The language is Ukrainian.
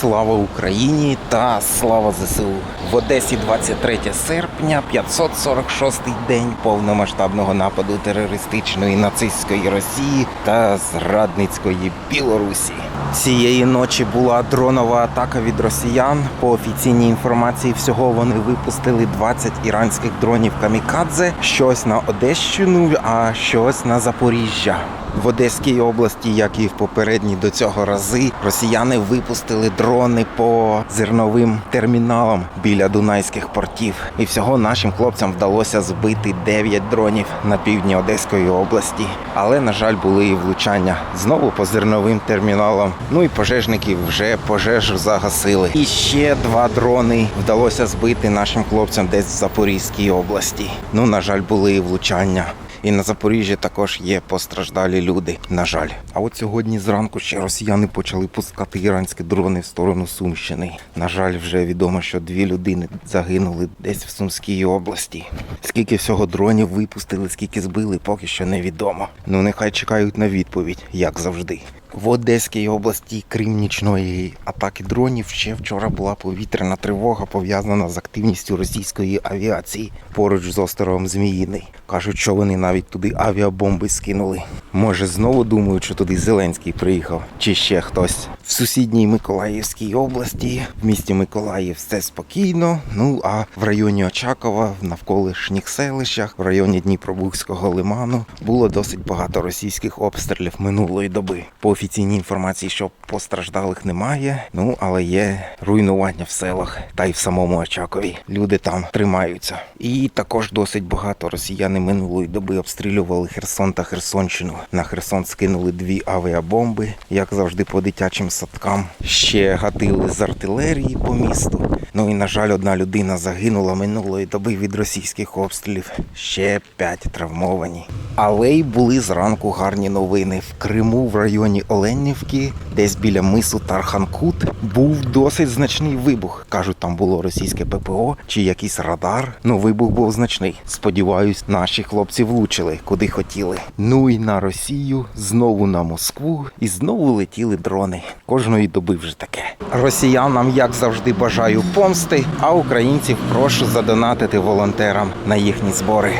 Слава Україні та слава ЗСУ! В Одесі 23 серпня, 546-й день повномасштабного нападу терористичної нацистської Росії та зрадницької Білорусі. Цієї ночі була дронова атака від росіян. По офіційній інформації, всього вони випустили 20 іранських дронів камікадзе, щось на Одещину, а щось на Запоріжжя. В Одеській області, як і в попередні до цього рази, росіяни випустили дрони по зерновим терміналам біля дунайських портів. І всього нашим хлопцям вдалося збити 9 дронів на півдні Одеської області. Але, на жаль, були і влучання знову по зерновим терміналам. Ну і пожежники вже пожежу загасили. І ще два дрони вдалося збити нашим хлопцям десь в Запорізькій області. Ну, на жаль, були і влучання. І на Запоріжжі також є постраждалі люди. На жаль, а от сьогодні зранку ще росіяни почали пускати іранські дрони в сторону Сумщини. На жаль, вже відомо, що дві людини загинули десь в Сумській області. Скільки всього дронів випустили, скільки збили, поки що невідомо. Ну нехай чекають на відповідь, як завжди. В Одеській області, крім нічної атаки дронів, ще вчора була повітряна тривога пов'язана з активністю російської авіації поруч з островом Зміїний. Кажуть, що вони навіть туди авіабомби скинули. Може, знову думають, що туди Зеленський приїхав, чи ще хтось. В сусідній Миколаївській області, в місті Миколаїв все спокійно. Ну а в районі Очакова, в навколишніх селищах, в районі Дніпробузького лиману було досить багато російських обстрілів минулої доби. По офіційній інформації, що постраждалих немає. Ну але є руйнування в селах та й в самому Очакові. Люди там тримаються. І також досить багато росіяни минулої доби обстрілювали Херсон та Херсонщину. На Херсон скинули дві авіабомби, як завжди, по дитячим садкам. Ще гатили з артилерії по місту. Ну і на жаль, одна людина загинула минулої доби від російських обстрілів. Ще п'ять травмовані. Але й були зранку гарні новини. В Криму, в районі Оленівки, десь біля мису Тарханкут, був досить значний вибух. Кажуть, там було російське ППО чи якийсь радар. Ну, вибух був значний. Сподіваюсь, наші хлопці влучили куди хотіли. Ну і на Росію, знову на Москву, і знову летіли дрони. Кожної доби вже таке. Росіянам, як завжди, бажаю помсти, а українців прошу задонатити волонтерам на їхні збори.